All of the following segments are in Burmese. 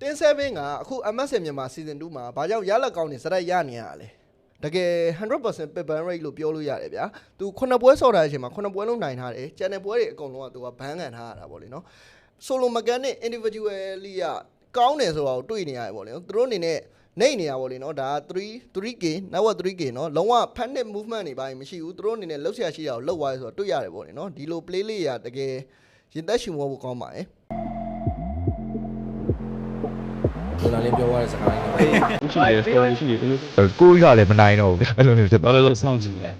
တင်း7ကအခု MSN မြန်မာ season 2မှာဘာကြောင့်ရလက်ကောင်းနေစရိုက်ရနေရလဲတကယ်100% pit ban rate လို့ပြောလို့ရတယ်ဗျာသူခုနှစ်ပွဲဆော့ထားတဲ့အချိန်မှာခုနှစ်ပွဲလုံးနိုင်ထားတယ်ကျန်တဲ့ပွဲတွေအကုန်လုံးကသူကဘန်းကန်ထားရတာပေါ့လေနော် solo mechanic individually ကကောင်းတယ်ဆိုတာကိုတွေ့နေရတယ်ပေါ့လေနော်သူတို့အနေနဲ့နေနေရပါလေနော်ဒါ3 3k network 3k နော်လုံးဝ panic movement တွေပိုင်းမရှိဘူးသူတို့အနေနဲ့လှုပ်ရှားရှိတာကိုလှုပ်သွားရဲဆိုတော့တွေ့ရတယ်ပေါ့လေနော်ဒီလို play လေးရတကယ်ရင်သက်ရှင်ဖို့ကောင်းပါတယ် ဒေါ်လာလေးပြောရတဲ့စကားလေးတော့ရှိတယ် story ရှိတယ်ကိုကြီးကလည်းမနိုင်တော့ဘူးအဲ့လိုမျိုးဖြစ်သွားဘာလို့လဲစောင့်ကြည့်လဲ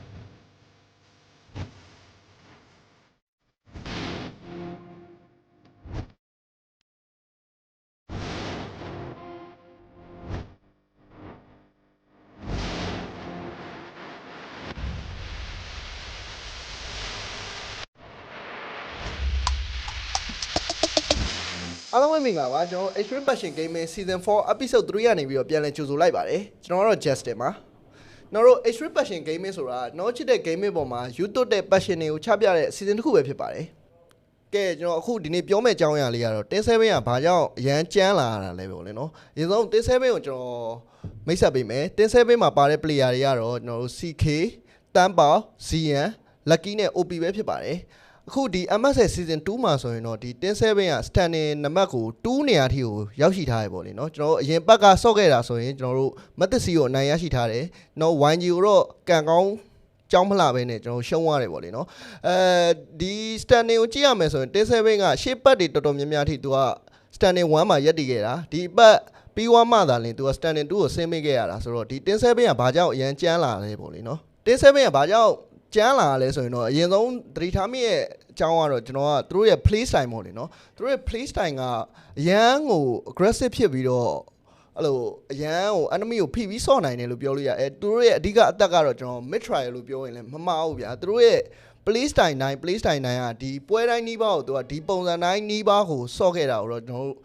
အားလုံးပဲမင်္ဂလာပါကျွန်တော် Extreme Passion Gaming Season 4 Episode 3ကနေပြီးတော့ပြန်လည်ကြိုဆိုလိုက်ပါတယ်ကျွန်တော်ကတော့ Justin ပါကျွန်တော်တို့ Extreme Passion Gaming ဆိုတာတော့ချစ်တဲ့ gaming ပေါ်မှာ YouTube တဲ့ passion တွေကိုချပြတဲ့ season တစ်ခုပဲဖြစ်ပါတယ်ကဲကျွန်တော်အခုဒီနေ့ပြောမယ့်အကြောင်းအရာလေးကတော့တင်း7ကဘာကြောင့်အရန်ကြမ်းလာတာလဲပေါ့လေနော်အရင်ဆုံးတင်း7ကိုကျွန်တော်မိတ်ဆက်ပေးမယ်တင်း7မှာပါတဲ့ player တွေကတော့ကျွန်တော်တို့ CK တန်းပေါ ZN Lucky နဲ့ OP ပဲဖြစ်ပါတယ် အခုဒီ MSL season 2မှာဆိုရင်တော့ဒီတင်း7က standing နံပါတ်ကို2နေရာထိကိုရောက်ရှိထားရပေါ့လေနော်ကျွန်တော်တို့အရင်ဘက်ကဆော့ခဲ့တာဆိုရင်ကျွန်တော်တို့မတ်သစီကိုအနိုင်ရရှိထားတယ်နော် YG ကိုတော့ကန်ကောင်းကြောင်းမလှပဲနဲ့ကျွန်တော်ရှုံးရတယ်ပေါ့လေနော်အဲဒီ standing ကိုကြည့်ရမယ်ဆိုရင်တင်း7ကရှေ့ပတ်တွေတော်တော်များများထိသူက standing 1မှာရက်တည်ခဲ့တာဒီပတ်ပြီးွားမှသာလင်သူက standing 2ကိုဆင်းမိခဲ့ရတာဆိုတော့ဒီတင်း7ကဘာကြောင့်အရန်ကြမ်းလာလဲပေါ့လေနော်တင်း7ကဘာကြောင့် ကြမ်းလာလဲဆိုရင်တော့အရင်ဆုံးသတိထားမိရဲ့အကြောင်းကတော့ကျွန်တော်ကသူတို့ရဲ့ play style ပေါ့လေနော်သူတို့ရဲ့ play style ကအရန်ကို aggressive ဖြစ်ပြီးတော့အဲ့လိုအရန်ကို enemy ကိုဖိပြီးဆော့နိုင်တယ်လို့ပြောလို့ရအဲသူတို့ရဲ့အဓိကအသက်ကတော့ကျွန်တော် mid trial လို့ပြောရင်လည်းမမှားဘူးဗျာသူတို့ရဲ့ play style တိုင်း play style တိုင်းကဒီပွဲတိုင်းနီးပါးကိုသူကဒီပုံစံတိုင်းနီးပါးကိုဆော့ခဲ့တာကိုတော့ကျွန်တော်တို့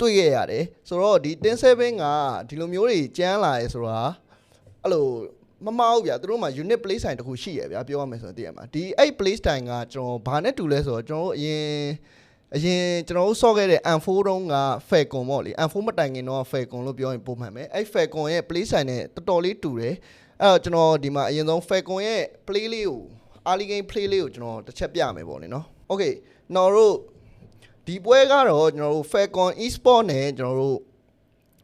တွေ့ခဲ့ရတယ်ဆိုတော့ဒီ10 7ကဒီလိုမျိုးတွေကြမ်းလာရဲဆိုတာအဲ့လို မမဟုတ်ဗျာသူတို့မှာ unit play style တစ်ခုရှိရဗျာပြောရမယ်ဆိုရင်တည်ရမှာဒီအဲ့ play style ကကျွန်တော်ဘာနဲ့တူလဲဆိုတော့ကျွန်တော်တို့အရင်အရင်ကျွန်တော်တို့ဆော့ခဲ့တဲ့ M4 တုန်းက Falcon ပေါ့လေ M4 မတိုင်ခင်တော့ Falcon လို့ပြောရင်ပုံမှန်ပဲအဲ့ Falcon ရဲ့ play style နဲ့တော်တော်လေးတူတယ်အဲ့တော့ကျွန်တော်ဒီမှာအရင်ဆုံး Falcon ရဲ့ play လေးကို early game play လေးကိုကျွန်တော်တစ်ချက်ပြမယ်ပေါ့လေနော် okay ကျွန်တော်တို့ဒီပွဲကတော့ကျွန်တော်တို့ Falcon Esport နဲ့ကျွန်တော်တို့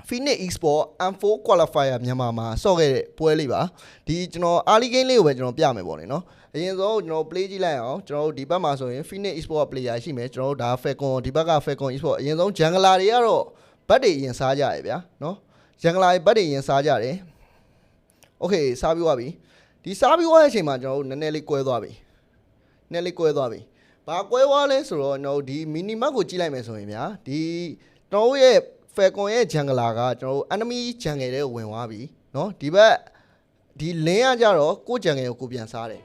Phoenix Esport M4 qualifier မြန်မာမှာဆော့ခဲ့တဲ့ပွဲလေးပါဒီကျွန်တော် early game လေးကိုပဲကျွန်တော်ပြမယ်ပေါ့လေနော်အရင်ဆုံးကျွန်တော် play ကြည့်လိုက်အောင်ကျွန်တော်တို့ဒီဘက်မှာဆိုရင် Phoenix Esport player ရှိမယ်ကျွန်တော်တို့ဒါ Falcon ဒီဘက်က Falcon Esport အရင်ဆုံး jungler တွေကတော့ဘတ်တွေအရင်စားကြရဗျာနော် jungler တွေဘတ်တွေအရင်စားကြတယ် okay စားပြီးသွားပြီဒီစားပြီးသွားတဲ့အချိန်မှာကျွန်တော်တို့နည်းနည်းလေးကွဲသွားပြီနည်းနည်းလေးကွဲသွားပြီဘာကွဲသွားလဲဆိုတော့ကျွန်တော်တို့ဒီ minimap ကိုကြည့်လိုက်မယ်ဆိုရင်ဗျာဒီကျွန်တော်တို့ရဲ့ Falcon ရဲ့ jungler ကကျွန်တော်တို့ enemy jungle တဲ့ဝင်သွားပြီเนาะဒီဘက်ဒီ lane ကကြတော့ကို jungle ကိုကိုပြန်စားတယ်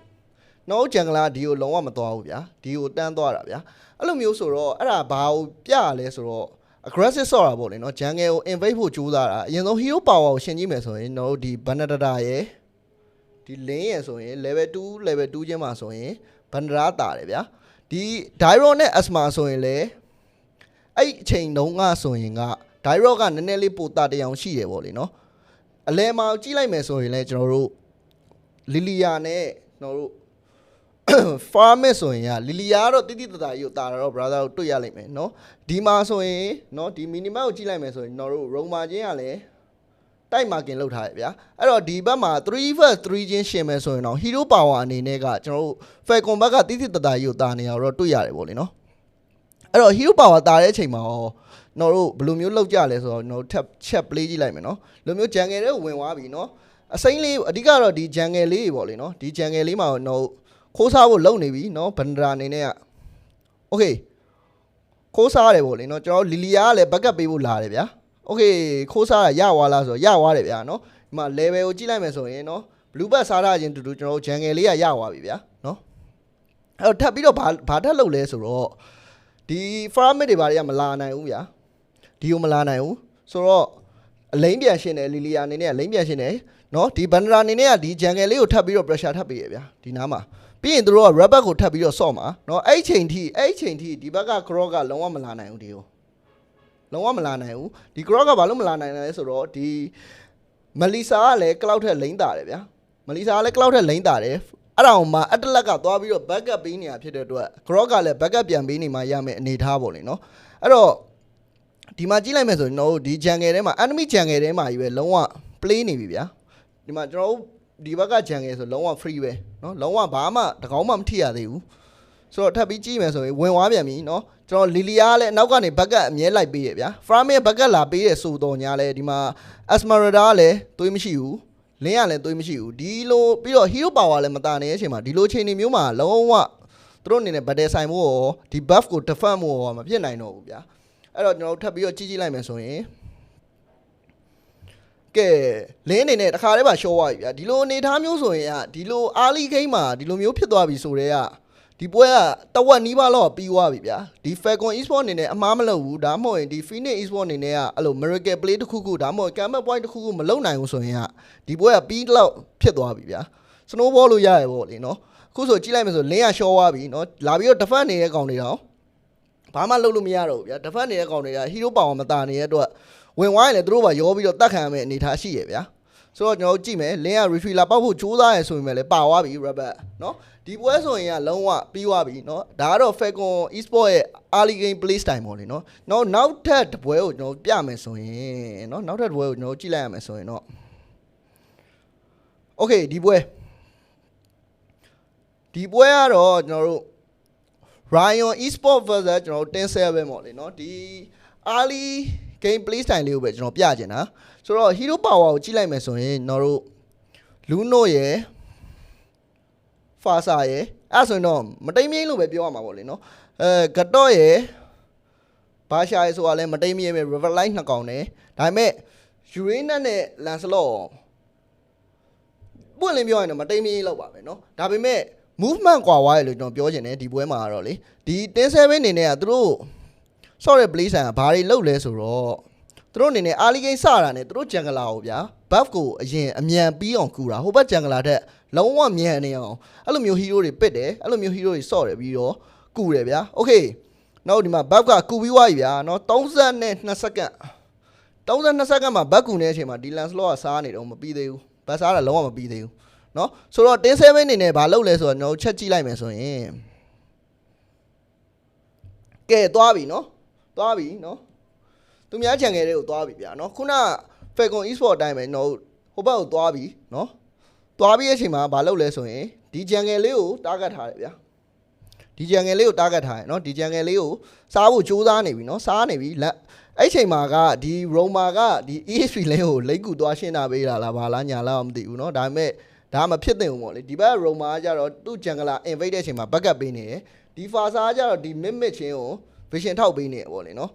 နောက် jungle ဒီကိုလုံးဝမသွားဘူးဗျာဒီကိုတန်းသွားတာဗျာအဲ့လိုမျိုးဆိုတော့အဲ့ဒါဘာကိုပြရလဲဆိုတော့ aggressive ဆော့တာပေါ့လေเนาะ jungle ကို invade ဖို့ကြိုးစားတာအရင်ဆုံး hero power ကိုရှင်းကြည့်မယ်ဆိုရင်ကျွန်တော်တို့ဒီ banadata ရဲ့ဒီ lane ရဲ့ဆိုရင် level 2 level 2ချင်းမှာဆိုရင် banadata တာတယ်ဗျာဒီ Dyron နဲ့ Asma ဆိုရင်လေအဲ့အချိန်တုန်းကဆိုရင်က Dyron ကနည်းနည်းလေးပိုတာတရောင်ရှိတယ်ပေါ့လေနော်အလဲမှာကြည့်လိုက်မယ်ဆိုရင်လည်းကျွန်တော်တို့လီလီယာနဲ့ကျွန်တော်တို့ farmit ဆိုရင်ကလီလီယာကတော့တိတိတတာကြီးကိုတာတော့ brother ကိုတွေ့ရလိမ့်မယ်နော်ဒီမှာဆိုရင်နော်ဒီ minimum ကိုကြည့်လိုက်မယ်ဆိုရင်ကျွန်တော်တို့ Roma ချင်းကလည်းတိုက်မာကင်လောက်ထားရဗျာအဲ့တော့ဒီဘက်မှာ3 vs 3ချင်းရှင်မယ်ဆိုရင်တော့ hero power အနေနဲ့ကကျွန်တော်တို့ falcon ဘက်ကတိတိတတာကြီးကိုတာနေရတော့တွေ့ရတယ်ပေါ့လေနော်အဲ့တော့ hero power တာတဲ့အချိန်မှာရော ကျွန်တော်တို့ဘယ်လိုမျိုးလောက်ကြလဲဆိုတော့ကျွန်တော်တို့ tap chat play ကြည့်လိုက်မယ်နော်လိုမျိုး jungle တွေကိုဝင်သွားပြီနော်အစိမ့်လေးအဓိကတော့ဒီ jungle လေးတွေပေါ့လေနော်ဒီ jungle လေးမှာတော့ခိုးစားဖို့လုံနေပြီနော်ဗန်ဒရာအနေနဲ့က okay ခိုးစားရတယ်ပေါ့လေနော်ကျွန်တော်လီလီယာကလည်းဘက်ကပ်ပေးဖို့လာတယ်ဗျာ okay ခိုးစားရရသွားလားဆိုတော့ရသွားတယ်ဗျာနော်ဒီမှာ level ကိုကြည့်လိုက်မယ်ဆိုရင်နော် blue bat စားရခြင်းတူတူကျွန်တော်တို့ jungle လေးကရသွားပြီဗျာနော်အဲ့တော့ထပ်ပြီးတော့ဘာဘာထပ်လုပ်လဲဆိုတော့ဒီ farm တွေဘာတွေကမလာနိုင်ဘူးဗျာ ဒီကိုမလာနိုင်ဘူးဆိုတော့အလိမ့်ပြန်ရှင်းတယ်လီလီယာအနေနဲ့အလိမ့်ပြန်ရှင်းတယ်နော်ဒီဘန်ဒရာအနေနဲ့ကဒီ jungle လေးကိုထပ်ပြီးတော့ pressure ထပ်ပေးရဗျာဒီနားမှာပြီးရင်တို့က rubber ကိုထပ်ပြီးတော့ဆော့မှာနော်အဲ့ချိန်ထိအဲ့ချိန်ထိဒီဘက်က cross ကလုံးဝမလာနိုင်ဘူးဒီကိုလုံးဝမလာနိုင်ဘူးဒီ Grok ကဘာလို့မလာနိုင်လဲဆိုတော့ဒီမလီစာကလည်း cloud ထက်လိမ့်တာတယ်ဗျာမလီစာကလည်း cloud ထက်လိမ့်တာတယ်အဲ့ဒါအောင်မှအတလက်ကသွားပြီးတော့ backup ပေးနေတာဖြစ်တဲ့အတွက် Grok ကလည်း backup ပြန်ပေးနေမှရမယ်အနေထားပေါ့လေနော်အဲ့တော့ ဒီမှာကြည့်လိုက်မယ်ဆိုရင်ကျွန်တော်တို့ဒီ jungle ထဲမှာ enemy jungle ထဲမှာကြီးပဲလုံးဝ play နေပြီဗျာဒီမှာကျွန်တော်တို့ဒီဘက်က jungle ဆိုလုံးဝ free ပဲနော်လုံးဝဘာမှတကောင်းမှမထိရသေးဘူး ဆိုတော့ထပ်ပြီးကြည့်မယ်ဆိုရင်ဝင်သွားပြန်ပြီเนาะကျွန်တော်လီလီယာကလည်းနောက်ကနေဘက်ကအမြဲလိုက်ပေးရဗျာဖရာမင်းဘက်ကလာပေးရဆိုတော့ညာလဲဒီမှာအက်စမာရဒါကလည်းသွေးမရှိဘူးလင်းကလည်းသွေးမရှိဘူးဒီလိုပြီးတော့ hero power လည်းမတာနေတဲ့အချိန်မှာဒီလိုချိန်နေမျိုးမှာလုံးဝသူတို့အနေနဲ့ဗတ်တယ်ဆိုင်မှုရောဒီ buff ကို defend မှုရောမဖြစ်နိုင်တော့ဘူးဗျာ အဲ့တော့ကျွန်တော်တို့ထပ်ပြီးတော့ကြည့်ကြည့်လိုက်မယ်ဆိုရင်ကဲလင်းအနေနဲ့တခါတည်းပါရှော့သွားပြီဗျာဒီလိုအနေထားမျိုးဆိုရင်ကဒီလိုအာလီဂိမ်းမှာဒီလိုမျိုးဖြစ်သွားပြီဆိုတော့ကဒီပွဲကတဝက်နီးပါးလောက်ပြီးသွားပြီဗျာဒီ Falcon Esport အနေနဲ့အမားမလုပ်ဘူးဒါမှမဟုတ်ရင်ဒီ Phoenix Esport အနေနဲ့ကအဲ့လို Miracle Play တစ်ခုခုဒါမှမဟုတ် Comeback Point တစ်ခုခုမလုပ်နိုင်ဘူးဆိုရင်ကဒီပွဲကပြီးလောက်ဖြစ်သွားပြီဗျာ Snowball လို့ရရပေါ့လေနော်အခုဆိုကြည့်လိုက်မယ်ဆိုလင်းရရှော့သွားပြီနော်လာပြီးတော့ defend နေတဲ့ကောင်တွေတော့ ဘာမှလုပ်လို့မရတော့ဘူးဗျာ defend နေတဲ့ကောင်တွေက hero power မတာနေတဲ့အတွက်ဝင်ဝိုင်းလည်းသူတို့ပါရောပြီးတော့တတ်ခံရမယ့်အနေအထားရှိရဗျာဆိုတော့ကျွန်တော်တို့ကြည့်မယ်လင်းက refiller ပောက်ဖို့ကြိုးစားရဆိုရင်လည်းပါသွားပြီ rabbit နော် ဒီပွဲဆိုရင်ကလုံးဝပြီးသွားပြီเนาะဒါကတော့ Falcon Esport ရဲ့ early game play style ပေါ့လေเนาะနောက်နောက်ထပ်တစ်ပွဲကိုကျွန်တော်ပြမယ်ဆိုရင်เนาะနောက်ထပ်တစ်ပွဲကိုကျွန်တော်ကြည့်လိုက်ရမယ်ဆိုရင်เนาะ Okay ဒီပွဲဒီပွဲကတော့ကျွန်တော်တို့ Ryan Esport versus ကျွန်တော်တို့10-7ပေါ့လေเนาะဒီ early game play style လေးကိုပဲကျွန်တော်ပြချင်တာဆိုတော့ hero power ကိုကြည့်လိုက်မယ်ဆိုရင်ကျွန်တော်တို့ Luno ရဲ့ ဖာစာရယ်အဲ့ဒါဆိုရင်တော့မတိမ်မြင်းလို့ပဲပြောရမှာပေါ့လေနော်အဲဂတော့ရယ်ဘာရှာရယ်ဆိုတာလည်းမတိမ်မြင်းပဲ river line နှစ်ကောင်နဲ့ဒါပေမဲ့ယူရင်းနက်နဲ့လန်စလော့ပွင့်လင်းပြောရင်တော့မတိမ်မြင်းလောက်ပါပဲနော်ဒါပေမဲ့ movement ကွာဝါရယ်လို့ကျွန်တော်ပြောချင်တယ်ဒီပွဲမှာကတော့လေဒီ10-7အနေနဲ့ကသူတို့ sorry play ဆိုင်ကဘာတွေလုပ်လဲဆိုတော့သူတို့အနေနဲ့ early game စတာနဲ့သူတို့ jungle ကိုဗျာ buff ကိုအရင်အမြန်ပြီးအောင်ကူတာဟိုဘက် jungle ထက်လုံးဝမြန်နေအောင်အဲ့လိုမျိုး hero တွေပစ်တယ်အဲ့လိုမျိုး hero တွေဆော့တယ်ပြီးတော့ကူတယ်ဗျာ okay နောက်ဒီမှာ buff ကကူပြီးွားပြီဗျာเนาะ32စက္ကန့်32စက္ကန့်မှာ buff ကူနေတဲ့အချိန်မှာဒီ Lancelot ကစားနေတော့မပြီးသေးဘူး buff စားတာလုံးဝမပြီးသေးဘူး เนาะဆိုတော့10-7အနေနဲ့ဘာလုပ်လဲဆိုတော့ကျွန်တော်ချက်ကြည့်လိုက်မယ်ဆိုရင်ကဲသွားပြီเนาะသွားပြီเนาะသူများချန်ငယ်တွေကိုသွားပြီဗျာเนาะခုန Falcon Esport အတိုင်းပဲကျွန်တော်ဟိုဘက်ကိုသွားပြီเนาะ သွားပြီးတဲ့အချိန်မှာဘာလုပ်လဲဆိုရင်ဒီဂျန်ငယ်လေးကိုတားဂတ်ထားတယ်ဗျာဒီဂျန်ငယ်လေးကိုတားဂတ်ထားတယ်เนาะဒီဂျန်ငယ်လေးကိုစားဖို့ကြိုးစားနေပြီเนาะစားနေပြီလက်အဲ့ချိန်မှာကဒီရိုမာကဒီ ESP လင်းကိုလိတ်ကူသွားရှင်းတာပေးတာလားဘာလားညာလားမသိဘူးเนาะဒါပေမဲ့ ဒါမဖြစ်သင့်ဘူးပေါ့လေဒီဘက်ရိုမာကကြတော့သူ့ဂျန်ဂလာ invade တဲ့အချိန်မှာ backup ပေးနေတယ်ဒီဖာစာကကြတော့ဒီ mid mid ချင်းကို vision ထောက်ပေးနေတယ်ပေါ့လေနော်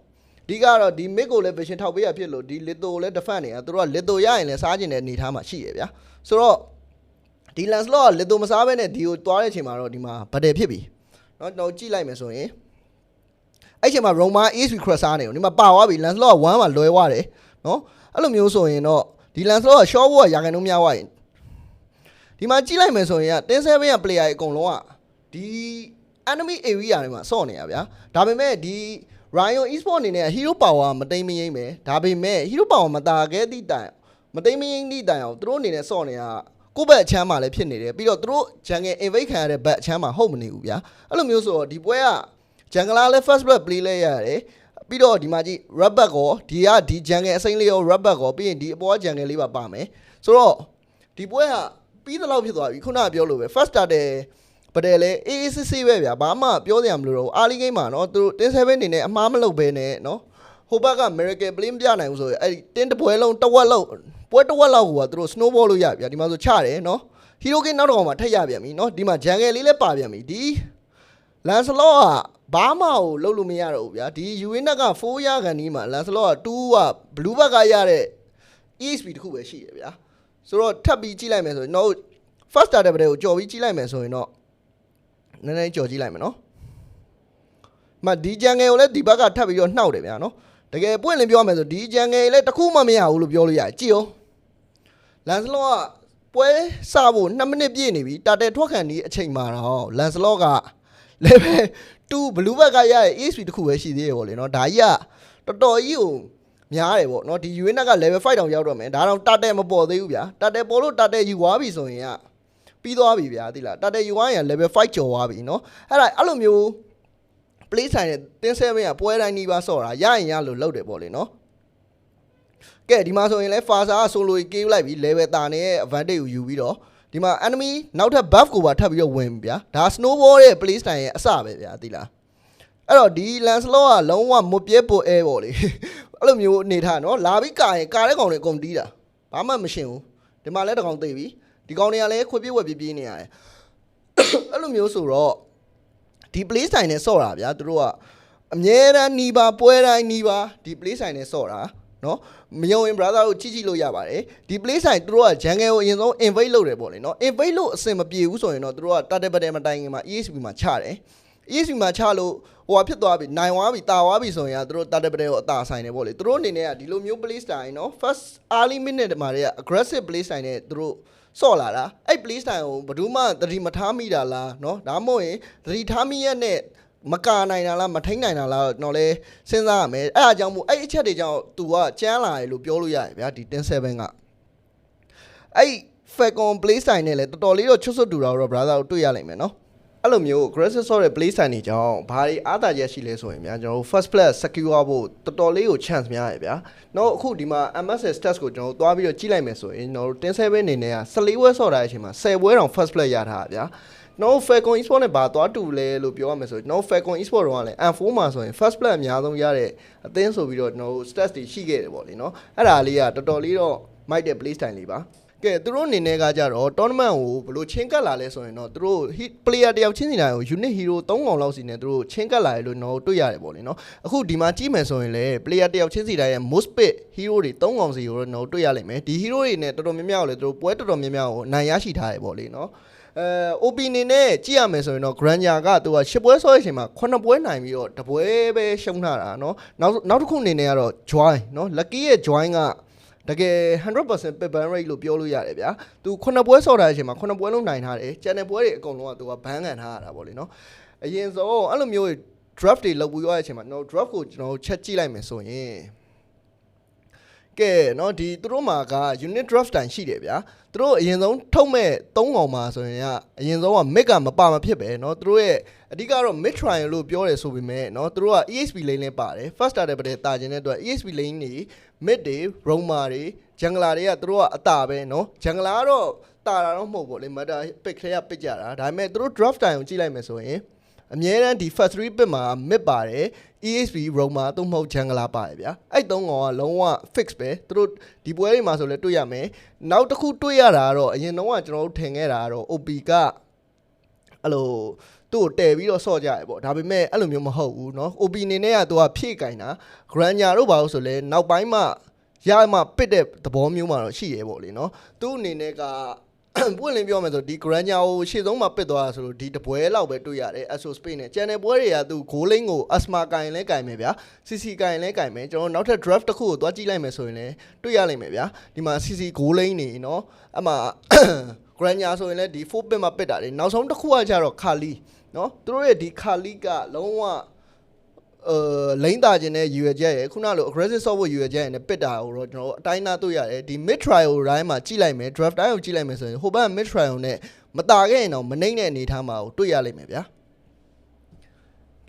ဒီကတော့ဒီ mid ကိုလည်း vision ထောက်ပေးရဖြစ်လို့ဒီ little ကိုလည်း defend နေတာသူတို့က little ရရင်လည်းစားကျင်တဲ့အနေထားမှာရှိရဗျာဆိုတော့ဒီ landslot က little မစားဘဲနဲ့ဒီကိုတွားတဲ့အချိန်မှာတော့ဒီမှာ battle ဖြစ်ပြီနော်တော့ကြည့်လိုက်မယ်ဆိုရင်အဲ့ချိန်မှာ Roma AC Crusher နေကိုဒီမှာပါသွားပြီ Landslot 1မှာလွဲသွားတယ်နော်အဲ့လိုမျိုးဆိုရင်တော့ဒီ Landslot က short wall ရာခိုင်နှုန်းများသွားရင် ဒီမှာကြည့်လိုက်မယ်ဆိုရင်က10-7ရဲ့ player အကုန်လုံးကဒီ enemy area တွေမှာစော့နေရဗျာဒါပေမဲ့ဒီ Ryan Esport အနေနဲ့ hero power မတိမ်မယိမ့်ပဲဒါပေမဲ့ hero power မတာခဲ့သည့်တိုင်မတိမ်မယိမ့်သည့်တိုင်အောင်သူတို့အနေနဲ့စော့နေတာကိုယ့်ဘက်အချမ်းမှာလည်းဖြစ်နေတယ်ပြီးတော့သူတို့ jungle invade ခံရတဲ့ဘက်အချမ်းမှာဟုတ်မနေဘူးဗျာအဲ့လိုမျိုးဆိုတော့ဒီပွဲက jungle လည်း first blood play လဲရတယ်ပြီးတော့ဒီမှာကြည့် rubber ကောဒီကဒီ jungle အစိမ့်လေးရော rubber ကောပြီးရင်ဒီအပေါ် jungle လေးပါပါမယ်ဆိုတော့ဒီပွဲက ပြီးသလောက်ဖြစ်သွားပြီခုနကပြောလို့ပဲ first starter ပတယ်လေအေးအေးစစ်စစ်ပဲဗျာဘာမှပြောစရာမလိုတော့ဘူးအာလီဂိမ်းမှာနော်သူတို့10-7နေနဲ့အမှားမလုပ်ဘဲနဲ့နော်ဟိုဘက်က miracle play မပြနိုင်ဘူးဆိုရင်အဲ့ဒီတင်းတပွဲလုံးတဝက်လောက်ပွဲတဝက်လောက်ကိုကသူတို့ snowball လို့ရဗျာဒီမှာဆိုချတယ်နော်ဟီရိုဂိမ်းနောက်တော့မှထက်ရပြန်ပြီနော်ဒီမှာဂျန်ငယ်လေးလည်းပါပြန်ပြီဒီလန်စလော့ကဘာမှကိုလုပ်လို့မရတော့ဘူးဗျာဒီယူဝင်းနက်က4ရကန်ဒီမှာလန်စလော့က2ကဘလူးဘက်ကရတဲ့ ESP တခုပဲရှိရဗျာ ဆိုတော့ထပ်ပြီးကြည့်လိုက်မယ်ဆိုရင်တော့ first starter ပတဲ့ကိုကြော်ပြီးကြည့်လိုက်မယ်ဆိုရင်တော့နည်းနည်းကြော်ကြည့်လိုက်မယ်နော်။မဒီဂျန်ငယ်ကိုလည်းဒီဘက်ကထပ်ပြီးတော့နှောက်တယ်ဗျာနော်။တကယ်ပွင့်လင်းပြောရမယ်ဆိုဒီဂျန်ငယ်လည်းတစ်ခုမှမရဘူးလို့ပြောလို့ရတယ်ကြည့်ရော။လန်စလော့ကပွဲစဖို့2မိနစ်ပြည့်နေပြီတာတယ်ထွက်ခံဒီအချိန်မှာတော့လန်စလော့က level 2ဘလူးဘက်ကရရဲ့ ESP တစ်ခုပဲရှိသေးတယ်ပေါ့လေနော်။ဒါကြီးကတော်တော်ကြီးကို များတယ်ပေါ့နော်ဒီ UN က level 5တောင်ရောက်တော့မယ်ဒါတော့တာတဲမပေါ်သေးဘူးဗျာတာတဲပေါ်လို့တာတဲယူသွားပြီဆိုရင်ကပြီးသွားပြီဗျာသိလားတာတဲယူသွားရင် level 5ကျော်သွားပြီနော်အဲ့ဒါအဲ့လိုမျိုး play ဆိုင်တဲ့တင်း7ကပွဲတိုင်းနီးပါးဆော့တာရရင်ရလို့လုပ်တယ်ပေါ့လေနော်ကဲဒီမှာဆိုရင်လဲ Faza က solo ကြီး kill လိုက်ပြီး level တာနေတဲ့ advantage ကိုယူပြီးတော့ဒီမှာ enemy နောက်ထပ် buff ကိုပါထပ်ပြီးတော့ဝင်ပြီဗျာဒါ snowball ရဲ့ play style ရဲ့အစပဲဗျာသိလားအဲ့တော့ဒီ Lancelot ကလုံးဝမပြဲပိုအဲပေါ့လေ အဲ့လိုမျိုးအနေထားနော်လာပြီးကာရင်ကာတဲ့ကောင်တွေအကုန်တီးတာဘာမှမရှင်းဘူးဒီမှာလဲတကောင်သိပြီဒီကောင်တွေကလည်းခွေပြေးဝက်ပြေးပြေးနေရတယ်အဲ့လိုမျိုးဆိုတော့ဒီ play style နဲ့ဆော့တာဗျာသူတို့ကအမြဲတမ်းနီးပါပွဲတိုင်းနီးပါဒီ play style နဲ့ဆော့တာနော်မယုံရင် brother ကိုကြည့်ကြည့်လို့ရပါတယ်ဒီ play style သူတို့က jungle ကိုအရင်ဆုံး invade လုပ်တယ်ပေါ့လေနော် invade လို့အဆင်မပြေဘူးဆိုရင်တော့သူတို့က target battle မတိုင်ခင်မှာ ESP မှာချတယ် ESP မှာချလို့ ဟိုဟာဖြစ်သွားပြီနိုင်သွားပြီတာသွားပြီဆိုရင်ကသူတို့တာတက်ပတဲ့ကိုအသာဆိုင်တယ်ပေါ့လေသူတို့အနေနဲ့ကဒီလိုမျိုး play style နော် first early minute မှာတည်းက aggressive play style နဲ့သူတို့ဆော့လာတာအဲ့ play style ကိုဘယ်သူမှသတိမထားမိတာလားနော်ဒါမှမဟုတ်ရင်သတိထားမိရတဲ့မကာနိုင်တာလားမထိန်နိုင်တာလားတော့လဲစဉ်းစားရမယ်အဲ့အကြောင်းမို့အဲ့အချက်တွေကြောင့် तू ကကျန်းလာတယ်လို့ပြောလို့ရတယ်ဗျာဒီ107ကအဲ့ Falcon play style နဲ့လဲတော်တော်လေးတော့ချွတ်ဆွတ်တူတာတော့ brother တို့တွေ့ရလိမ့်မယ်နော် အဲ့လိုမျိုး aggressive ဆော့တဲ့ play style တွေကြောင့်ဘာတွေအားသာချက်ရှိလဲဆိုရင်ဗျာကျွန်တော်တို့ first plus secure ဖို့တော်တော်လေးကို chance များရဗျာနောက်အခုဒီမှာ MSS stats ကိုကျွန်တော်တို့သွားပြီးတော့ကြည့်လိုက်မယ်ဆိုရင်ကျွန်တော်တို့107အနေနဲ့က14ဝဲဆော့တာအချိန်မှာ10ဝဲတောင် first plus ရထားတာဗျာနော် Falcon Esport နဲ့ဘာသွားတူလဲလို့ပြောရမယ်ဆိုရင်နော် Falcon Esport တော့ကလည်း M4 မှာဆိုရင် first plus အများဆုံးရတဲ့အသင်းဆိုပြီးတော့ကျွန်တော်တို့ stats တွေရှိခဲ့တယ်ပေါ့လေနော်အဲ့ဒါလေးကတော်တော်လေးတော့မိုက်တဲ့ play style လေးပါ ကဲသူတို့အနေနဲ့ကကြတော့ tournament ကိုဘယ်လိုချင်းကပ်လာလဲဆိုရင်တော့သူတို့ hit player တယောက်ချင်းစီတိုင်းကို unit hero 3កောင်လောက်စီနဲ့သူတို့ချင်းကပ်လာတယ်လို့ကျွန်တော်တို့တွေ့ရတယ်ပေါ့လေနော်အခုဒီမှာကြည့်မယ်ဆိုရင်လေ player တယောက်ချင်းစီတိုင်းရဲ့ most pick hero တွေ3កောင်စီကိုတော့ကျွန်တော်တို့တွေ့ရလိမ့်မယ်ဒီ hero တွေနဲ့တော်တော်များများကိုလေသူတို့ပွဲတော်တော်များများကိုနိုင်ရရှိထားတယ်ပေါ့လေနော်အဲ OP အနေနဲ့ကြည့်ရမယ်ဆိုရင်တော့ Granger ကသူက10ပွဲဆော့တဲ့အချိန်မှာ9ပွဲနိုင်ပြီးတော့တပွဲပဲရှုံးထားတာเนาะနောက်နောက်တစ်ခုအနေနဲ့ကတော့ join เนาะ lucky ရဲ့ join က တကယ်100% pit ban rate လို့ပြောလို့ရတယ်ဗျာသူ9ပွဲဆော်တာအချိန်မှာ9ပွဲလုံးနိုင်ထားတယ်ကျန်တဲ့ပွဲတွေအကုန်လုံးကသူကဘန်းခံထားရတာပေါ့လေနော်အရင်ဆုံးအဲ့လိုမျိုး draft တွေလောက်ပြီးရတဲ့အချိန်မှာကျွန်တော် draft ကိုကျွန်တော်ချက်ကြည့်လိုက်မယ်ဆိုရင် ကဲเนาะဒီသူတို့မှာက unit draft တိုင်ရှိတယ်ဗျာသူတို့အရင်ဆုံးထုတ်မဲ့3កောင်မှာဆိုရင်ကအရင်ဆုံးက mid ကမပါမဖြစ်ပဲเนาะသူတို့ရဲ့အဓိကတော့ mid trial လို့ပြောတယ်ဆိုပေမဲ့เนาะသူတို့က ESP lane လည်းပါတယ် first starter ပဲတာကျင်တဲ့အတွက် ESP lane တွေ mid တွေ roamer တွေ jungler တွေကသူတို့ကအတာပဲเนาะ jungler ကတော့တာတာတော့မဟုတ်ဘူးလေ matter pick ခဲက pick ကြတာဒါပေမဲ့သူတို့ draft time ကိုကြည့်လိုက်မယ်ဆိုရင် အမြဲတမ်းဒီ first 3 pick မှာ mid ပါတယ် ESP roamer သို့မဟုတ် jungler ပါတယ်ဗျာအဲ့သုံးကောင်ကလုံးဝ fix ပဲသူတို့ဒီပွဲတွေမှာဆိုလဲတွေ့ရမယ်နောက်တစ်ခုတွေ့ရတာကတော့အရင်တော့ကကျွန်တော်တို့ထင်ခဲ့တာကတော့ OP ကအဲ့လိုသူ့ကိုတဲပြီးတော့ဆော့ကြရပေါ့ဒါပေမဲ့အဲ့လိုမျိုးမဟုတ်ဘူးเนาะ OP အနေနဲ့ကသူကဖြည့်ကင်တာ Granger တို့ဘာလို့ဆိုလဲနောက်ပိုင်းမှရမှပစ်တဲ့သဘောမျိုးမှာတော့ရှိရဲပေါ့လေเนาะသူ့အနေနဲ့က ပွင့်လင်းပြောမယ်ဆိုဒီ Granger ကိုရှေ့ဆုံးမှာပစ်သွားတာဆိုလို့ဒီတပွဲလောက်ပဲတွေ့ရတယ် ASO Spain နဲ့ channel ပွဲတွေကသူ goal line ကို Asma ကင်လဲကင်မယ်ဗျာ CC ကင်လဲကင်မယ်ကျွန်တော်နောက်ထပ် draft တစ်ခုကိုသွားကြည့်လိုက်မယ်ဆိုရင်လည်းတွေ့ရလိမ့်မယ်ဗျာဒီမှာ CC goal line နေเนาะအမှ Granger ဆိုရင်လည်းဒီ 4 pit မှာပစ်တာလေနောက်ဆုံးတစ်ခုကကြတော့ Kali เนาะသူတို့ရဲ့ဒီ Kali ကလုံးဝ အဲလိမ့်တာခြင်းနဲ့ရွယ်ချက်ရယ်ခုနလို aggressive software ရွယ်ချက်ရယ်နဲ့ပစ်တာကိုတော့ကျွန်တော်တို့အတိုင်းသားတွေ့ရတယ်ဒီ mid trial တိုင်းမှာကြည့်လိုက်မယ် draft တိုင်းကိုကြည့်လိုက်မယ်ဆိုရင်ဟိုဘက် mid trial နဲ့မတာခဲ့ရင်တော့မနှိမ့်တဲ့အနေထားမှာကိုတွေ့ရလိမ့်မယ်ဗျာ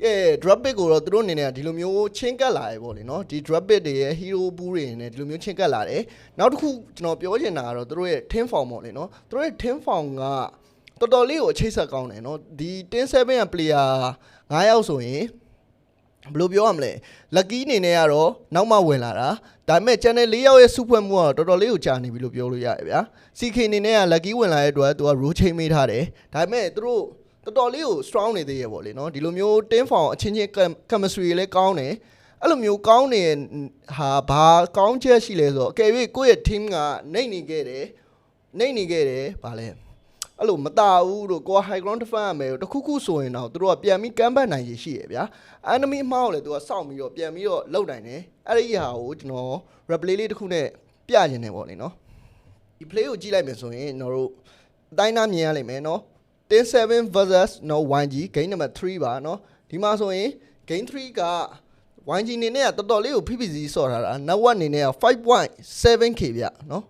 ကဲ drop pick ကိုတော့သူတို့အနေနဲ့ကဒီလိုမျိုးချင်းကပ်လာရပေါ့လေနော်ဒီ drop pick တွေရဲ့ hero ဘူးတွေနဲ့ဒီလိုမျိုးချင်းကပ်လာတယ်နောက်တစ်ခုကျွန်တော်ပြောချင်တာကတော့သူတို့ရဲ့ team form ပေါ့လေနော်သူတို့ရဲ့ team form ကတော်တော်လေးကိုအချိတ်ဆက်ကောင်းတယ်နော်ဒီ107ရဲ့ player 9ယောက်ဆိုရင် ဘယ်လိုပြောရမလဲ lucky အနေနဲ့ကတော့နောက်မှဝင်လာတာဒါပေမဲ့ channel ၄ယောက်ရဲ့စုဖွဲ့မှုကတော့တော်တော်လေးကိုကြာနေပြီလို့ပြောလို့ရတယ်ဗျာ CK အနေနဲ့က lucky ဝင်လာတဲ့အတွက်သူက roll chain မေးထားတယ်ဒါပေမဲ့သူတို့တော်တော်လေးကို strong နေသေးရပေါ့လေနော်ဒီလိုမျိုး team form အချင်းချင်း chemistry လည်းကောင်းတယ်အဲ့လိုမျိုးကောင်းနေဟာဘာကောင်းချက်ရှိလဲဆိုတော့အကယ်၍ကိုယ့်ရဲ့ team ကနှိမ့်နေခဲ့တယ်နှိမ့်နေခဲ့တယ်ဗာလဲ အဲ့လိုမตาဘူးလို့ကိုက high ground defend ရမယ်တခုခုဆိုရင်တော့သူတို့ကပြန်ပြီးကမ်းဘတ်နိုင်ရရှိရဗျာ enemy အမှားကိုလည်းသူကစောင့်ပြီးတော့ပြန်ပြီးတော့လှုပ်နိုင်တယ်အဲ့ဒီဟာကိုကျွန်တော် replay လေးတစ်ခုနဲ့ပြကျင်တယ်ပေါ့လေနော်ဒီ play ကိုကြည့်လိုက်မယ်ဆိုရင်ကျွန်တော်တို့အတိုင်းသားမြင်ရလိမ့်မယ်နော်107 versus နော် 1G game number 3ပါနော်ဒီမှာဆိုရင် game 3က YG အနေနဲ့ကတော်တော်လေးကို PPC ဆော့ထားတာ network အနေနဲ့က 5.7k ဗျနော်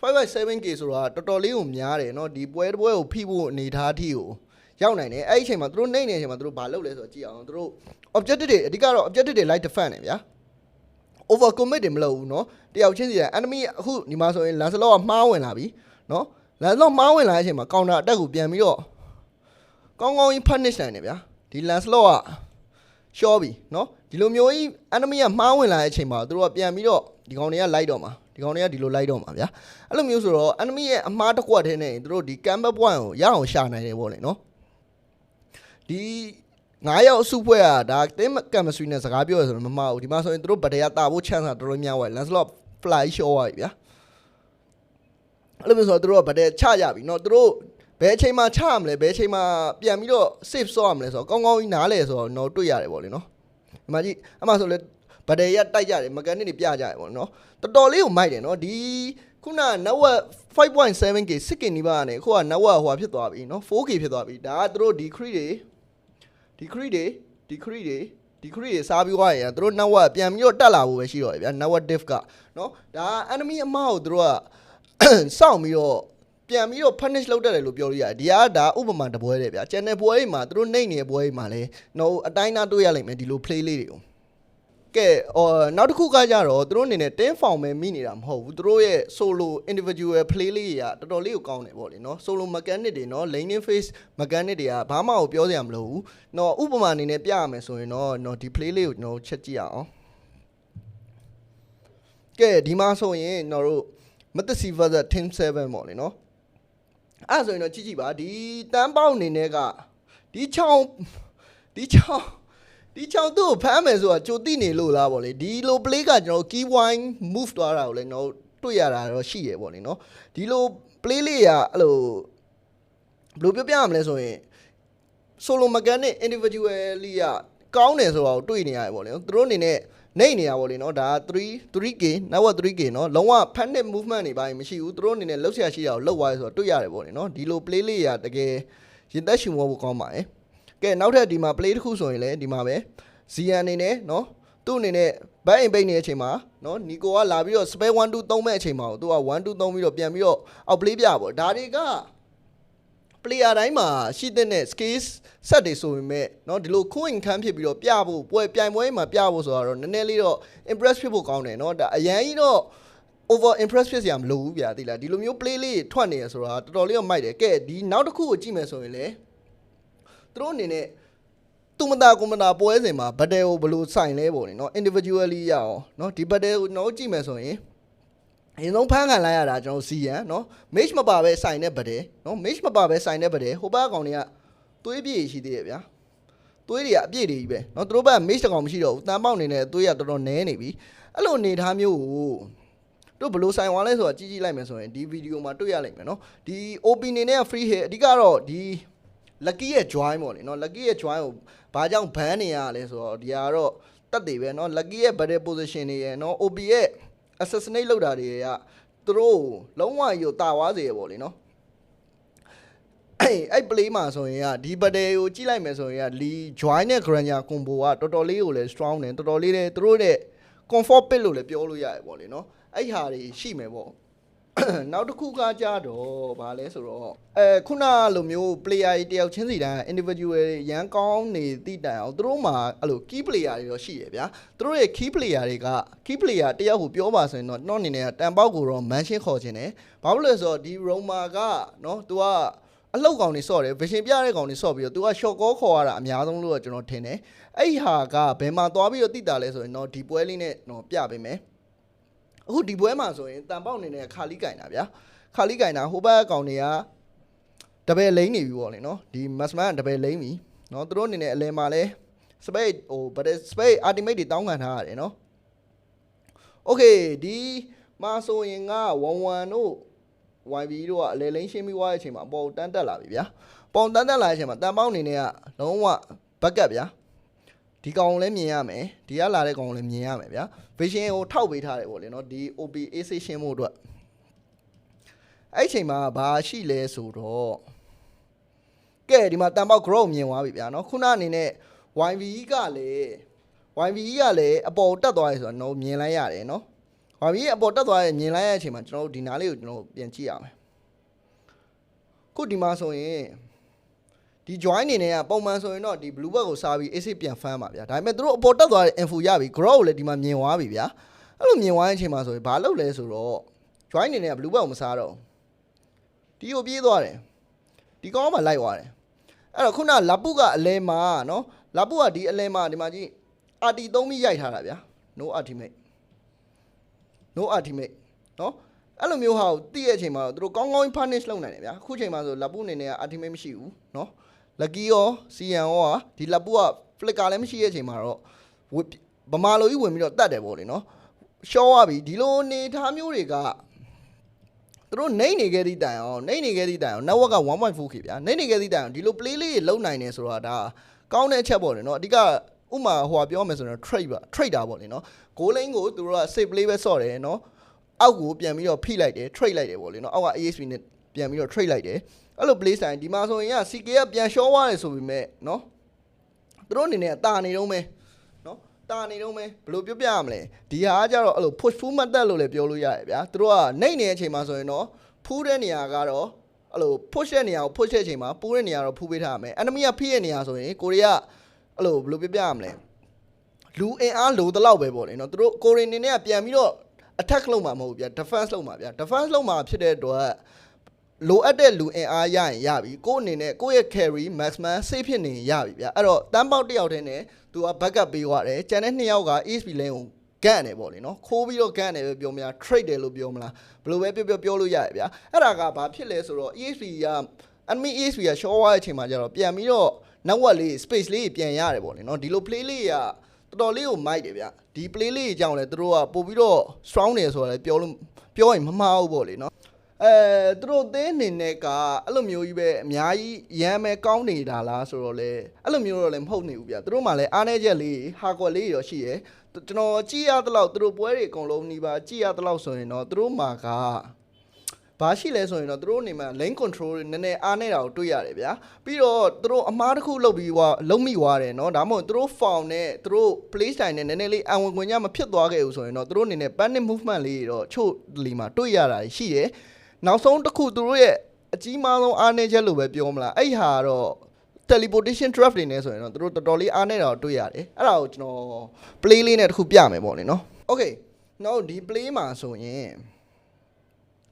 5.7k ဆိုတော့တော်တော်လေးကိုများတယ်နော်ဒီပွဲတစ်ပွဲကိုဖိဖို့အနေထားအထိကိုရောက်နိုင်တယ်အဲ့ဒီအချိန်မှာသူတို့နိုင်နေတဲ့အချိန်မှာသူတို့ဘာလုပ်လဲဆိုတော့ကြည့်အောင်သူတို့ objective တွေအဓိကတော့ objective တွေ light defend နေဗျာ over commit တွေမလုပ်ဘူးเนาะတယောက်ချင်းစီက enemy အခုဒီမှာဆိုရင် Lancelot ကမှားဝင်လာပြီเนาะ Lancelot မှားဝင်လာတဲ့အချိန်မှာ counter attack ကိုပြန်ပြီးတော့ကောင်းကောင်းကြီး punish နိုင်တယ်ဗျာဒီ Lancelot ကရှော့ပြီเนาะဒီလိုမျိုးကြီး enemy ကမှားဝင်လာတဲ့အချိန်မှာသူတို့ကပြန်ပြီးတော့ဒီကောင်တွေကလိုက်တော့မှာဒီ ကောင်တွေကဒီလိုလိုက်တော့မှာဗျာအဲ့လိုမျိုးဆိုတော့ enemy ရဲ့အမှားတစ်ခွက်တည်းနဲ့သူတို့ဒီ camber point ကိုရအောင်ရှာနိုင်တယ်ပေါ့လေเนาะဒီ9ရောက်အစုဖွဲ့อ่ะဒါတင်းကမ်မစထရီနဲ့စကားပြောရဆိုတော့မမဟုတ်ဒီမှာဆိုရင်သူတို့ဗဒရတာဖို့ chance ကတော်တော်များသွားတယ် Lancelot fly shot သွားပြီဗျာအဲ့လိုမျိုးဆိုတော့သူတို့ကဗဒရချရပြီเนาะသူတို့ဘယ်အချိန်မှာချရမလဲဘယ်အချိန်မှာပြန်ပြီးတော့ save ဆော့ရမလဲဆိုတော့ကောင်းကောင်းကြီးနားလဲဆိုတော့တော့တွေ့ရတယ်ပေါ့လေเนาะဒီမှာကြည့်အမှဆိုလေ ဗဒေရတိုက်ကြတယ်မကန်နစ်တွေပြကြတယ်ပေါ့နော်တော်တော်လေးကိုမိုက်တယ်နော်ဒီခုန network 5.7k 6k နီးပါးကနေခုက network ဟိုဖြစ်သွားပြီနော် 4k ဖြစ်သွားပြီဒါကတို့ဒီ create တွေဒီ create တွေဒီ create တွေဒီ create တွေစားပြီးသွားရင်တို့ network ပြန်ပြီးတော့တက်လာဖို့ပဲရှိတော့ဗျာ network diff ကနော်ဒါ enemy အမောက်ကိုတို့ကစောင့်ပြီးတော့ပြန်ပြီးတော့ punish လုပ်တတ်တယ်လို့ပြောလို့ရတယ်ဒီကဒါဥပမာတပွဲတည်းဗျာ channel ပွဲအိမ်မှာတို့နှိမ့်နေတဲ့ပွဲအိမ်မှာလဲနော်အတိုင်းသားတွေ့ရလိမ့်မယ်ဒီလို play လေးတွေကို ကဲအော်နောက်တစ်ခုကကြတော့သူတို့အနေနဲ့တင်းဖောင်ပဲမိနေတာမဟုတ်ဘူးသူတို့ရဲ့ solo individual play လေးတွေကတော်တော်လေးကိုကောင်းတယ်ပေါ့လေနော် solo mechanic တွေနော် laning phase mechanic တွေကဘာမှကိုပြောစရာမလိုဘူးနော်ဥပမာအနေနဲ့ပြရမယ်ဆိုရင်တော့နော်ဒီ play လေးကိုကျွန်တော်ချက်ကြည့်အောင်ကဲဒီမှာဆိုရင်ကျွန်တော်တို့ Mathis versus Team 7ပေါ့လေနော်အဲ့ဒါဆိုရင်တော့ကြည့်ကြည့်ပါဒီတန်းပေါက်အနေနဲ့ကဒီချောင်းဒီချောင်း ဒီချောင်းသူ့ကိုဖမ်းမယ်ဆိုတာကြိုတိနေလို့လားပေါ့လေဒီလို play ကကျွန်တော် key wine move သွားတာကိုလည်းကျွန်တော်တွေ့ရတာတော့ရှိရပေါ့လေနော်ဒီလို play လေးကအဲ့လိုဘယ်လိုပြောပြရမလဲဆိုရင် solo mechanic individually ကကောင်းတယ်ဆိုတာကိုတွေ့နေရတယ်ပေါ့လေနော်သူတို့အနေနဲ့နေနေရပါလေနော်ဒါ3 3k network 3k နော်လုံးဝ panic movement တွေပိုင်းမရှိဘူးသူတို့အနေနဲ့လှုပ်ရှားရှိတာကိုလှုပ်သွားရဆိုတော့တွေ့ရတယ်ပေါ့လေနော်ဒီလို play လေးရတကယ်ရင်သက်ရှင်ဖို့ကောင်းပါတယ် ကဲနောက်ထပ်ဒီမှာ play တစ်ခုဆိုရင်လည်းဒီမှာပဲ ZN အနေနဲ့နော်သူ့အနေနဲ့ဘက်အိမ်ပိတ်နေတဲ့အချိန်မှာနော်နီကိုကလာပြီးတော့ spare 1 2 3မဲ့အချိန်မှာသူက1 2 3ပြီးတော့ပြန်ပြီးတော့အောက် play ပြပေါ့ဒါတွေက player တိုင်းမှာရှိတဲ့ skills set တွေဆိုပေမဲ့เนาะဒီလို coin ခန်းဖြစ်ပြီးတော့ပြဖို့ပွဲပြိုင်ပွဲမှာပြဖို့ဆိုတော့နည်းနည်းလေးတော့ impress ဖြစ်ဖို့ကောင်းတယ်เนาะဒါအရန်ကြီးတော့ over impress ဖြစ်စရာမလိုဘူးဗျာသိလားဒီလိုမျိုး play လေးထွက်နေရဆိုတာတော်တော်လေးတော့မိုက်တယ်ကဲဒီနောက်တစ်ခုကိုကြည့်မယ်ဆိုရင်လေ သူတို့အနေနဲ့သူမတာကွန်မတာပွဲစဉ်မှာဘတ်တယ်ကိုဘယ်လိုဆိုင်လဲပေါ့နော် individually ရအောင်နော်ဒီဘတ်တယ်ကိုကျွန်တော်ကြည့်မယ်ဆိုရင်အရင်ဆုံးဖမ်းခံလိုက်ရတာကျွန်တော်စီရန်နော် mage မပါပဲဆိုင်တဲ့ဗတဲ့နော် mage မပါပဲဆိုင်တဲ့ဗတဲ့ဟိုဘက်ကောင်တွေကသွေးပြည့်ရှိသေးရဲ့ဗျာသွေးတွေကအပြည့်တွေကြီးပဲနော်သူတို့ဘက်က mage တကောင်မရှိတော့ဘူးတန်ပေါက်နေတဲ့သွေးကတော်တော်နည်းနေပြီအဲ့လိုအနေထားမျိုးကိုတို့ဘလို့ဆိုင်သွားလဲဆိုတာကြည့်ကြည့်လိုက်မယ်ဆိုရင်ဒီဗီဒီယိုမှာတွေ့ရလိမ့်မယ်နော်ဒီ OP နေနဲ့ free hit အဓိကတော့ဒီ lucky ရဲ့ join ပေါ့လေနော် lucky ရဲ့ join ကိုဘာကြောင့် ban နေရလဲဆိုတော့ဒီကတော့တက်တယ်ပဲနော် lucky ရဲ့ battle position တွေရယ်နော် op ရဲ့ assassinate လောက်တာတွေကသူတို့လုံးဝယူတာဝါစေရပေါ့လေနော်အဲ့အဲ့ play မှာဆိုရင်ကဒီ battle ကိုကြည့်လိုက်မယ်ဆိုရင်က lee join နဲ့ granger combo ကတော်တော်လေးကိုလည်း strong တယ်တော်တော်လေးလည်းသူတို့ရဲ့ comfort pick လို့လည်းပြောလို့ရတယ်ပေါ့လေနော်အဲ့ဟာတွေရှိမယ်ပေါ့ နောက်တစ်ခုကကြတော့ဗာလဲဆိုတော့အဲခုနလိုမျိုး player တွေတယောက်ချင်းစီတိုင်း individual တွေရန်ကောင်းနေတိတိုင်အောင်သူတို့မှာအဲ့လို key player တွေတော့ရှိရဗျာသူတို့ရဲ့ key player တွေက key player တယောက်ကိုပြောပါဆိုရင်တော့တော့အနေနဲ့တန်ပေါက်ကိုတော့ mention ခေါ်ခြင်းတယ်ဘာလို့လဲဆိုတော့ဒီ Roma ကနော် तू ကအလောက်ကောင်နေဆော့တယ် vision ပြတဲ့ကောင်နေဆော့ပြီးတော့ तू က short call ခေါ်ရတာအများဆုံးလို့တော့ကျွန်တော်ထင်တယ်အဲ့ဟာကဘယ်မှာသွားပြီးတော့တိတာလဲဆိုရင်တော့ဒီပွဲလေးနဲ့တော့ပြပေးမယ် အခုဒီပွဲမှာဆိုရင်တန်ပေါက်အနေနဲ့ခါလီကင်တာဗျာခါလီကင်တာဟိုဘက်ကောင်တွေကတပယ်လိမ့်နေပြီပေါ့လေနော်ဒီမတ်စမန်ကတပယ်လိမ့်ပြီနော်သူတို့အနေနဲ့အလဲမှာလဲ space ဟို but space ultimate တွေတောင်းခံထားရတယ်နော် okay ဒီမှာဆိုရင်က11တို့ YB တို့ကအလဲလိမ့်ရှင်းပြီးွားတဲ့အချိန်မှာအပေါ်တန်းတက်လာပြီဗျာပုံတန်းတက်လာတဲ့အချိန်မှာတန်ပေါက်အနေနဲ့ကလုံးဝဘက်ကပ်ဗျာ ဒီကောင်လည်းမြင်ရမယ်ဒီကလာတဲ့ကောင်လည်းမြင်ရမယ်ဗျာ vision ကိုထောက်ပေးထားတယ်ပေါ့လေနော်ဒီ OPA ရှင်းဖို့အတွက်အဲ့အချိန်မှာဘာရှိလဲဆိုတော့ကဲဒီမှာတန်ပေါက် grow မြင်သွားပြီဗျာနော်ခုနအနေနဲ့ YV ကလည်း YB ကလည်းအပေါ်တက်သွားရဲဆိုတော့ကျွန်တော်မြင်လိုက်ရတယ်နော် YB အပေါ်တက်သွားရဲမြင်လိုက်ရတဲ့အချိန်မှာကျွန်တော်တို့ဒီနားလေးကိုကျွန်တော်ပြန်ကြည့်ရမယ်ခုဒီမှာဆိုရင် ဒီ join အနေနဲ့ကပုံမှန်ဆိုရင်တော့ဒီ blue bug ကိုစားပြီး AC ပြန်ဖမ်းပါဗျာဒါပေမဲ့သူတို့အပေါ်တက်သွားတဲ့ info ရပြီ grow ကိုလည်းဒီမှာမြင်သွားပြီဗျာအဲ့လိုမြင်သွားတဲ့အချိန်မှာဆိုရင်ဘာလုပ်လဲဆိုတော့ join အနေနဲ့က blue bug ကိုမစားတော့ဒီကိုပြေးသွားတယ်ဒီကောင်းမှလိုက်သွားတယ်အဲ့တော့ခုနလပုကအလဲမှာနော်လပုကဒီအလဲမှာဒီမှာကြည့် RT သုံးပြီးရိုက်ထားတာဗျာ no ultimate no ultimate နော် အဲ့လိုမျိုးဟာကိုသိရဲ့အချိန်မှာတော့သူတို့ကောင်းကောင်း punish လုပ်နိုင်တယ်ဗျာအခုချိန်မှာဆိုလပုအနေနဲ့က ultimate မရှိဘူးနော် lucky ရော CN ရောကဒီလပုက flicker လည်းမရှိရဲ့အချိန်မှာတော့ဝစ်ဗမာလိုကြီးဝင်ပြီးတော့တတ်တယ်ပေါ့လေနော်ရှော့သွားပြီဒီလိုအနေထားမျိုးတွေကသူတို့နှိမ့်နေခဲ့သည့်တိုင်အောင်နှိမ့်နေခဲ့သည့်တိုင်အောင် network က 1.4k ဗျာနှိမ့်နေခဲ့သည့်တိုင်အောင်ဒီလို play လေးတွေလုံနိုင်နေဆိုတာဒါကောင်းတဲ့အချက်ပေါ့လေနော်အဓိကဥမာဟိုဟာပြောမယ်ဆိုရင် trade ပါ trade တာပေါ့လေနော် goal line ကိုသူတို့က save play ပဲဆော့တယ်နော် အောက်ကိုပြန်ပြီးတော့ဖိလိုက်တယ် trade လိုက်တယ်ပေါ့လေနော်အောက်က ASP နဲ့ပြန်ပြီးတော့ trade လိုက်တယ်အဲ့လို play style ဒီမှာဆိုရင်က CK ကပြန်ရှော့သွားတယ်ဆိုပေမဲ့နော်သူတို့အနေနဲ့တာနေတော့မယ်နော်တာနေတော့မယ်ဘယ်လိုပြောပြရမလဲဒီဟာကကြတော့အဲ့လို push full method လို့လည်းပြောလို့ရတယ်ဗျာသူတို့ကနှိမ့်နေတဲ့အချိန်မှာဆိုရင်တော့ဖူးတဲ့နေရာကတော့အဲ့လို push တဲ့နေရာကို push တဲ့အချိန်မှာပူးတဲ့နေရာတော့ဖူးပေးထားရမယ် enemy ကဖိတဲ့နေရာဆိုရင်ကိုရီးယားအဲ့လိုဘယ်လိုပြောပြရမလဲလူအင်အားလိုတလောက်ပဲပေါ့လေနော်သူတို့ကိုရီနေနဲ့ကပြန်ပြီးတော့ attack လုပ်မှာမဟုတ်ဘူးဗျာ defense လုပ်မှာဗျာ defense လုပ်မှာဖြစ်တဲ့အတွက်လိုအပ်တဲ့လူအင်အားရရင်ရပြီကိုယ့်အနေနဲ့ကိုယ့်ရဲ့ carry maximum safe ဖြစ်နေရင်ရပြီဗျာအဲ့တော့တန်းပေါက်တစ်ယောက်တည်းနဲ့သူက backup ပေးသွားတယ်ကျန်တဲ့နှစ်ယောက်က ESP lane ကိုကန့်တယ်ပေါ့လေနော်ခိုးပြီးတော့ကန့်တယ်ပဲပြောမလား trade တယ်လို့ပြောမလားဘယ်လိုပဲပြောပြောပြောလို့ရတယ်ဗျာအဲ့ဒါကဘာဖြစ်လဲဆိုတော့ ESP က enemy ESP က short သွားတဲ့အချိန်မှာကျတော့ပြန်ပြီးတော့ network လေး space လေးပြန်ရတယ်ပေါ့လေနော်ဒီလို play လေးက တော်တော်လေးကိုမိုက်တယ်ဗျဒီ play လေးကြောင့်လဲသူတို့ကပို့ပြီးတော့ strong တယ်ဆိုတာလည်းပြောလို့ပြောရင်မမှားဘူးပေါ့လေနော်အဲသူတို့သင်းအနေနဲ့ကအဲ့လိုမျိုးကြီးပဲအများကြီးရမ်းမဲကောင်းနေတာလားဆိုတော့လေအဲ့လိုမျိုးတော့လည်းမဟုတ်နေဘူးဗျသူတို့မှလည်းအားနေချက်လေးဟာကွက်လေးရောရှိရယ်ကျွန်တော်ကြည့်ရသလောက်သူတို့ပွဲတွေအကုန်လုံးနှီးပါကြည့်ရသလောက်ဆိုရင်တော့သူတို့မှာက ဘာရှိလဲဆိုရင်တော့သူတို့အနေမှာ lane control တွေနည်းနည်းအားနေတာကိုတွေ့ရတယ်ဗျာပြီးတော့သူတို့အမားတစ်ခုလုပ်ပြီးွားလုံးမိသွားတယ်เนาะဒါမှမဟုတ်သူတို့ foul နဲ့သူတို့ play style နဲ့နည်းနည်းလေးအဝင်ဝင်ညမဖြစ်သွားခဲ့ဘူးဆိုရင်တော့သူတို့အနေနဲ့ panic movement လေးတွေတော့ချို့လီမှာတွေ့ရတာရှိတယ်နောက်ဆုံးတစ်ခုသူတို့ရဲ့အကြီးမားဆုံးအားနည်းချက်လို့ပဲပြောမလားအဲ့ဟာတော့ teleportation draft တွေနဲ့ဆိုရင်တော့သူတို့တော်တော်လေးအားနေတာကိုတွေ့ရတယ်အဲ့ဒါကိုကျွန်တော် play လေးနဲ့တစ်ခုပြမယ်ပေါ့လေနော် okay နောက်ဒီ play မှာဆိုရင်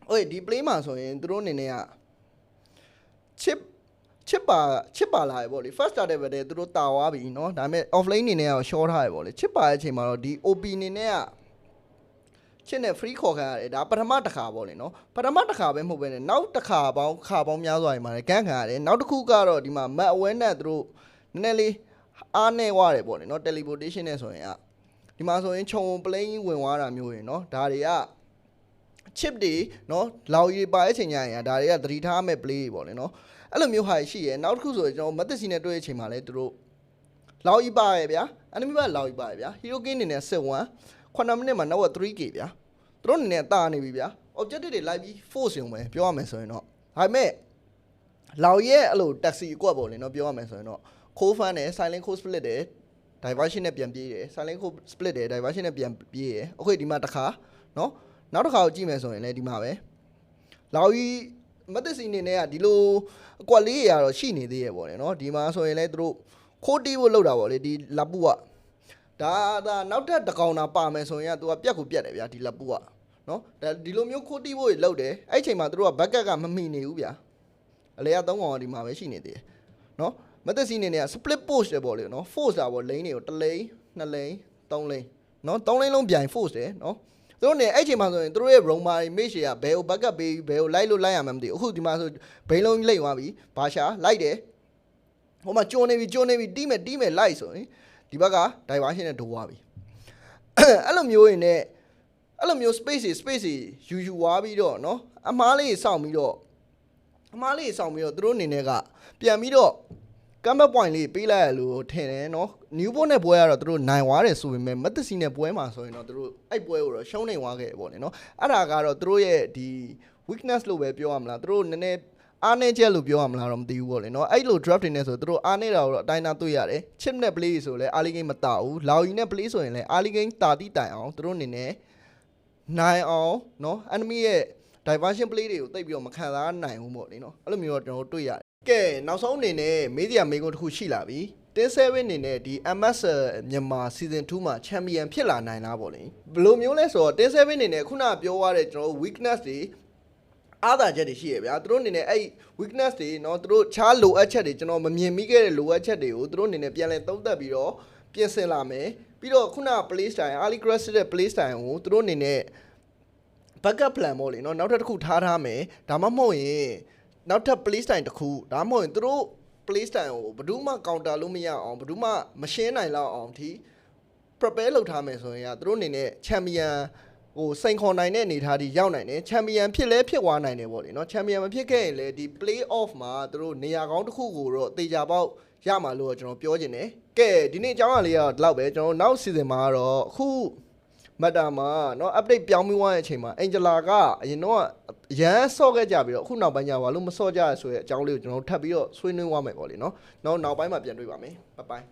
okay ဒီ play မှာဆိုရင်သူတို့အနေနဲ့က chip ချစ်ပါချစ်ပါလာရပေါ့လေ first started ပဲတဲ့သူတို့တာသွားပြီเนาะဒါပေမဲ့ offlane အနေနဲ့က short ထားရပေါ့လေချစ်ပါရဲ့အချိန်မှာတော့ဒီ OP အနေနဲ့ကချစ်နဲ့ free ခေါ်ခံရတယ်ဒါပထမတစ်ခါပေါ့လေเนาะပထမတစ်ခါပဲမဟုတ်ပဲねနောက်တစ်ခါပေါင်းခါပေါင်းများစွာနေမှာလေကန့်ခံရတယ်နောက်တစ်ခုကတော့ဒီမှာ map awareness သူတို့နည်းနည်းလေးအားနေွားတယ်ပေါ့လေเนาะ teleportation နဲ့ဆိုရင်อ่ะဒီမှာဆိုရင်ခြုံ plane ဝင်သွားတာမျိုးရင်เนาะဒါတွေက chip တွေเนาะလောက်ရီပါတဲ့အချိန်ညရင်ဒါတွေကသတိထားမဲ့ play တွေပေါ့လေเนาะအဲ့လိုမျိုးဟာရှိရယ်နောက်တစ်ခုဆိုရင်ကျွန်တော်မသက်စီနဲ့တွေ့တဲ့အချိန်မှာလဲသူတို့လောက်ရီပါရယ်ဗျာ enemy ဘက်လောက်ရီပါရယ်ဗျာ hero game အနေနဲ့စစ်1 9မိနစ်မှာနောက် 3k ဗျာသူတို့အနေနဲ့တာနေပြီဗျာ objective တွေလိုက်ပြီး force ရုံပဲပြောရမယ်ဆိုရင်တော့ဒါပေမဲ့လောက်ရဲ့အဲ့လို taxi ကွက်ပေါ့လေเนาะပြောရမယ်ဆိုရင်တော့ cold fan နဲ့ silent cold split တယ် diversion နဲ့ပြန်ပြေးတယ် silent cold split တယ် diversion နဲ့ပြန်ပြေးတယ်အခုဒီမှာတစ်ခါเนาะ နောက်တစ်ခါကိုကြည့်မယ်ဆိုရင်လည်းဒီမှာပဲလောက်ကြီးမသစ်စီနေနဲ့ကဒီလိုအကွက်လေးရတော့ရှိနေသေးရပေါ့လေနော်ဒီမှာဆိုရင်လည်းသူတို့ခိုးတီးဖို့လောက်တာပေါ့လေဒီလပူကဒါဒါနောက်ထပ်တကောင်တာပါမယ်ဆိုရင်ကသူကပြက်ကိုပြက်တယ်ဗျာဒီလပူကနော်ဒါဒီလိုမျိုးခိုးတီးဖို့လောက်တယ်အဲ့ချိန်မှာသူတို့ကဘက်ကကမမိနေဘူးဗျာအလေကသုံးကောင်ကဒီမှာပဲရှိနေသေးတယ်နော်မသစ်စီနေနဲ့က split post တယ်ပေါ့လေနော် force တာပေါ့လိန်းတွေကိုတစ်လိန်းနှစ်လိန်းသုံးလိန်းနော်သုံးလိန်းလုံးပြိုင် force တယ်နော် သူတို့နေအဲ့ချိန်မှာဆိုရင်သူတို့ရဲ့ roamer တွေ mage တွေကဘယ်ကို backup ပေးဘယ်ကိုလိုက်လို့လိုက်ရမှမသိဘူးအခုဒီမှာဆိုဘိန်းလုံးလိမ့်သွားပြီဘာရှာလိုက်တယ်ဟိုမှာကျွန်းနေပြီကျွန်းနေပြီတီးမယ်တီးမယ်လိုက်ဆိုရင်ဒီဘက်က diversion နဲ့ဒိုးသွားပြီအဲ့လိုမျိုးရင်နဲ့အဲ့လိုမျိုး space တွေ space တွေယူယူသွားပြီးတော့เนาะအမားလေးစောင့်ပြီးတော့အမားလေးစောင့်ပြီးတော့သူတို့အနေနဲ့ကပြန်ပြီးတော့ ကမ်ဘတ်ပွိုင်လေးပေးလိုက်ရလို့ထင်တယ်နော်နျူပိုနဲ့ပွဲကတော့သူတို့နိုင်သွားတယ်ဆိုပေမဲ့မက်သစီနဲ့ပွဲမှာဆိုရင်တော့သူတို့အဲ့ပွဲကိုတော့ရှုံးနေသွားခဲ့ပေါ့နော်အဲ့ဒါကတော့သူတို့ရဲ့ဒီ weakness လို့ပဲပြောရမလားသူတို့နည်းနည်းအားနည်းချက်လို့ပြောရမလားတော့မသိဘူးပေါ့လေနော်အဲ့လို draft တွေနဲ့ဆိုသူတို့အားနည်းတာကိုတော့အတိုင်းသားတွေ့ရတယ် chip နဲ့ play ဆိုလဲ early game မတာဘူး lawin နဲ့ play ဆိုရင်လဲ early game တာတိတိုင်အောင်သူတို့အနေနဲ့နိုင်အောင်နော် enemy ရဲ့ diversion play တွေကိုတိတ်ပြီးတော့မခံစားနိုင်ဘူးပေါ့လေနော်အဲ့လိုမျိုးတော့ကျွန်တော်တို့တွေ့ရတယ် ကဲနောက်ဆုံးအနေနဲ့မေးစရာမေးခွန်းတစ်ခုရှိလာပြီတင်း7အနေနဲ့ဒီ MS မြန်မာ season 2မှာ champion ဖြစ်လာနိုင်လားပေါ့လေဘယ်လိုမျိုးလဲဆိုတော့တင်း7အနေနဲ့ခုနပြောရတဲ့ကျွန်တော်တို့ weakness တွေအားသာချက်တွေရှိရဗျာသူတို့အနေနဲ့အဲ့ weakness တွေเนาะသူတို့ခြားလိုအပ်ချက်တွေကျွန်တော်မမြင်မိခဲ့တဲ့လိုအပ်ချက်တွေကိုသူတို့အနေနဲ့ပြန်လည်သုံးသပ်ပြီးတော့ပြင်ဆင်လာမယ်ပြီးတော့ခုန play style early grass တဲ့ play style ကိုသူတို့အနေနဲ့ backup plan ပေါ့လေเนาะနောက်ထပ်တစ်ခုထားထားမယ်ဒါမှမဟုတ်ရင် နောက်ထပ် play style တစ်ခုဒါမှမဟုတ်ရင်သူတို့ play style ကိုဘယ်သူမှ counter လို့မရအောင်ဘယ်သူမှမရှင်းနိုင်လောက်အောင်အထိ prepare လုပ်ထားမယ်ဆိုရင်ကသူတို့အနေနဲ့ champion ဟိုစိန်ခေါ်နိုင်တဲ့အနေအထားကြီးရောက်နိုင်တယ် champion ဖြစ်လဲဖြစ်သွားနိုင်တယ်ပေါ့လေเนาะ champion မဖြစ်ခဲ့ရင်လည်းဒီ play off မှာသူတို့နေရာကောင်းတစ်ခုကိုတော့တေချာပေါက်ရမှာလို့ကျွန်တော်ပြောချင်တယ်ကဲဒီနေ့အကြောင်းအရာလေးကတော့ဒီလောက်ပဲကျွန်တော်နောက် season မှာကတော့အခု မတ်တာမှာเนาะ update ပြောင်းပြီးသွားတဲ့အချိန်မှာ Angela ကအရင်တော့ အရန်ဆော့ခဲ့ကြပြီးတော့အခုနောက်ပိုင်းညဘာလို့မဆော့ကြရဆိုရဲအကြောင်းလေးကိုကျွန်တော်တို့ထပ်ပြီးတော့ဆွေးနွေးသွားမယ်ပေါ့လေနော်နောက်နောက်ပိုင်းမှာပြန်တွေ့ပါမယ်ဘိုင်ဘိုင်